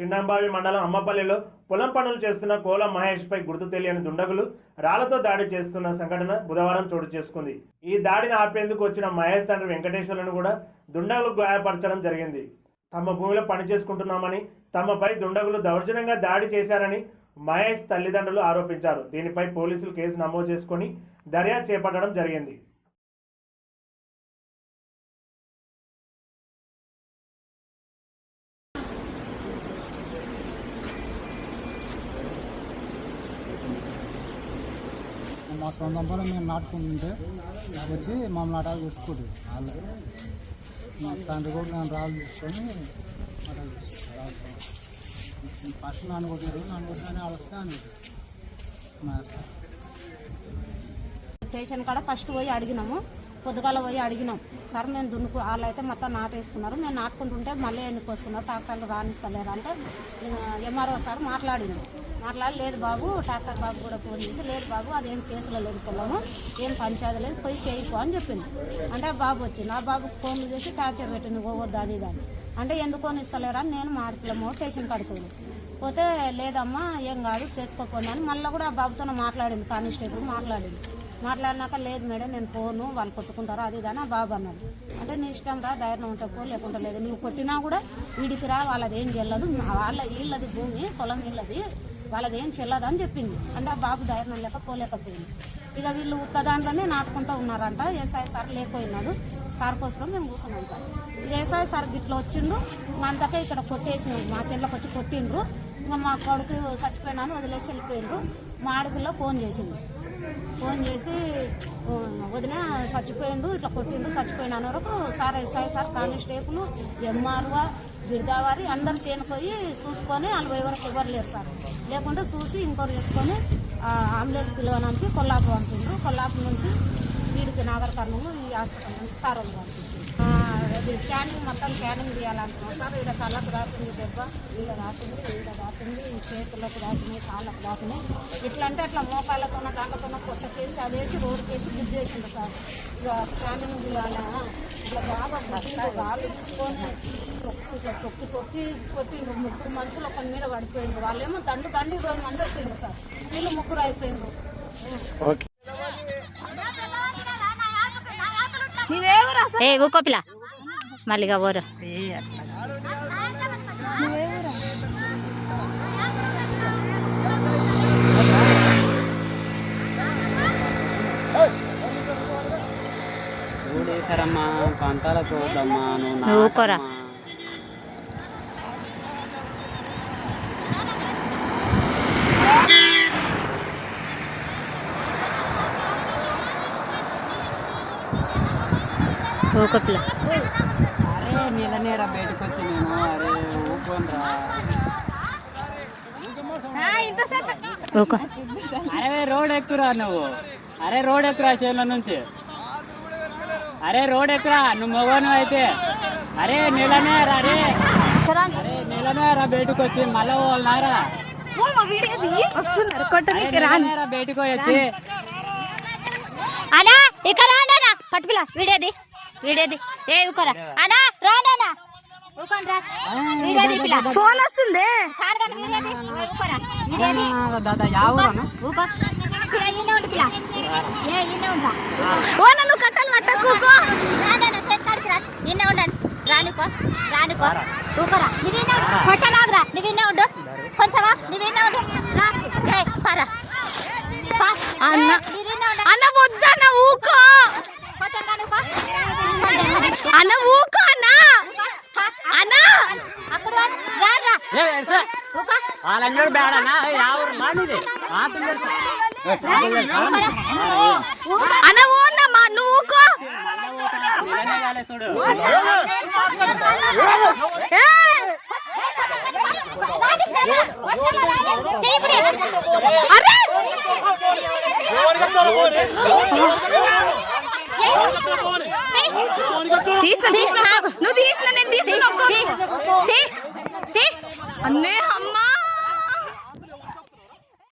చిన్నంబావి మండలం అమ్మపల్లిలో పొలం పనులు చేస్తున్న కోల మహేష్ పై గుర్తు తెలియని దుండగులు రాళ్ళతో దాడి చేస్తున్న సంఘటన బుధవారం చోటు చేసుకుంది. ఈ దాడిని ఆపేందుకు వచ్చిన మహేష్ తండ్రి వెంకటేశ్వరులను కూడా దుండగులు గాయపరచడం జరిగింది. తమ భూమిలో పని చేసుకుంటున్నామని తమపై దుండగులు దౌర్జన్యంగా దాడి చేశారని మహేష్ తల్లిదండ్రులు ఆరోపించారు. దీనిపై పోలీసులు కేసు నమోదు చేసుకొని దర్యాప్తు చేపట్టడం జరిగింది. మా సొంతం పొలం మేము నాటుకుంటుంటే వచ్చి మమ్మల్ని అటాక్ చేసుకుంటారు. వాళ్ళు. మా తండ్రి కూడా నేను రాళ్ళు తీసుకొని అటాక్ చేసుకుంటారు ఫస్ట్ నన్ను కొట్టారు నన్ను కొట్టిన వాళ్ళు వస్తే అని మా సార్ స్టేషన్ కాడ ఫస్ట్ పోయి అడిగినాము. పొద్దుగాల పోయి అడిగినాం. సార్ మేము దున్నుకు వాళ్ళు అయితే మొత్తం నాటేసుకున్నారు. మేము నాటుకుంటుంటే మళ్ళీ ఎన్నికి వస్తున్నారు? ట్రాక్టర్లు రాణిస్తలేరు అంటే ఎంఆర్ఓ సార్ మాట్లాడింది మాట్లాడి లేదు బాబు ట్రాక్టర్ బాబు కూడా ఫోన్ చేసి లేదు బాబు అదేం కేసులో లేదు ఏం పంచాయతీ లేదు పోయి చేయిపో అని చెప్పింది అంటే ఆ బాబు వచ్చింది ఆ బాబు ఫోన్ చేసి టార్చర్ పెట్టింది పోవద్దు అది ఇది అని. అంటే ఎందుకు ఇస్తలేరా అని నేను మార్పులమో స్టేషన్ కాడికి పోతే లేదమ్మా ఏం కాదు చేసుకోకుండా అని మళ్ళీ కూడా ఆ బాబుతో మాట్లాడింది కానిస్టేబుల్ మాట్లాడింది. మాట్లాడినాక లేదు మేడం నేను పోను వాళ్ళు కొట్టుకుంటారు అది ఇది బాబు అన్నాడు. అంటే నీ ఇష్టం రా ధైర్యం ఉంటే పో లేకుంటే లేదు. నువ్వు కొట్టినా కూడా వీడికి రా వాళ్ళది ఏం చెల్లదు వాళ్ళ వీళ్ళది భూమి పొలం వీళ్ళది వాళ్ళదేం చెల్లదని చెల్లదు అని చెప్పింది. అంటే ఆ బాబు ధైర్యం లేక పోలేకపోయింది ఇక వీళ్ళు ఉత్త దాంట్లోనే నాటుకుంటూ ఉన్నారంట. ఏసాయి సార్ లేకపోయినాడు. సార్ కోసం మేము కూర్చున్నాం సార్. ఏసాయి సార్ గిట్ల వచ్చిండు. ఇంకా అంతకే ఇక్కడ కొట్టేసి మా చెల్లకు వచ్చి కొట్టిండ్రు. ఇంకా మా కొడుకు చచ్చిపోయినాను వదిలేసి వెళ్ళిపోయినరు మా ఆడపిల్ల ఫోన్ చేసిండు ఫోన్ చేసి వదిన చచ్చిపోయిండు ఇట్లా కొట్టిండు చచ్చిపోయినాను వరకు sir SI sir constable MRO విడదావారి అందరు చేనుపోయి చూసుకొని వాళ్ళు ఎవరికి ఎవరు లేరు సార్. లేకుంటే చూసి ఇంకోరు చేసుకొని అంబులెన్స్ పిలవడానికి కొల్లాపు పంపిండ్రు. కొల్లాపు నుంచి వీడికి నాగర్ కర్నూలు ఈ హాస్పిటల్ నుంచి సార్ వాళ్ళు అది స్కానింగ్ మొత్తం స్కానింగ్ చేయాలంటున్నాం సార్ ఈడ కళ్ళకు రాకుంది దెబ్బ ఈడ రాకుంది ఈడ రాకుంది ఈ చేతులకు రాకున్నాయి కాళ్ళకు రాకున్నాయి ఇట్లా అంటే అట్లా మోకాళ్ళతో దాంట్లోతో కొట్టకేసి అదేసి రోడ్డు కేసి బుద్ధి చేసిండు సార్. ఇక స్కానింగ్ చేయాలా? ఇట్లా బాగా గుద్దిండు రాళ్ళు తీసుకొని తొక్కి ఇట్లా తొక్కి తొక్కి కొట్టిండ్రు ముగ్గురు మనుషులు ఒకరి మీద పడిపోయిండ్రు. వాళ్ళేమో దండు దండు ఇరవై మంది వచ్చిండ్రు సార్. వీళ్ళు ముగ్గురు అయిపోయిండ్రు. ఏ ఊకో పిల్ల. మళ్ళీగా వద్దమ్మా నువ్వు నువ్వు ఊరుకోరా. అరే నీళ్ళనేరా బయటకు వచ్చి నేను అరే ఊకోనరా ఊకో అరే రోడ్ ఎక్కురా నువ్వు. అరే రోడ్ ఎక్కురా చేనుల నుంచి. అరే రోడ్ ఎక్కురా నువ్వు మగను అయితే. అరే నీళ్ళనే రా అరే. అరే నీళ్ళనే రా బయటకు వచ్చి మళ్ళా వాళ్ళనారా బయటకు వచ్చి. అనా ఇక్కడ పట్టుపిల్ల వీడేది. వీడేది? ఏ ఊకోరా అనా రాండనా ఊకోండి రా వీడేది పిల్ల? ఫోన్ వస్తుంది. ఊకో పిల్ల. ఏ ఉండా ఓ నన్ను పట్టకు రాండనా సెట్ కాడికి రా ఈయనే ఉండండి రానుకో రానుకో ఊకోరా నువ్వు ఈయనే ఉండు కొట్టనాగురా నువ్వు ఈయనే ఉండు కొంచెమా నువ్వు ఈయనే ఉండు రా ఏ పారా పా. అన్న. ఏ, నువ్వు ఈయనే ఉండు. అన్న వద్దన్న ఊకో కొట్టంగా నువ్వు. తీసుకొని రా. అన్న ఊకో అన్న అన్న అప్పుడు రా, రా అన్న ఓన్నమ్మా నువ్వు ఊకో చూడు ఏయ్! తీపురి. అరే తీసిన తీసిన. నువ్వు తీసిన నేను తీసుకున్నా Ne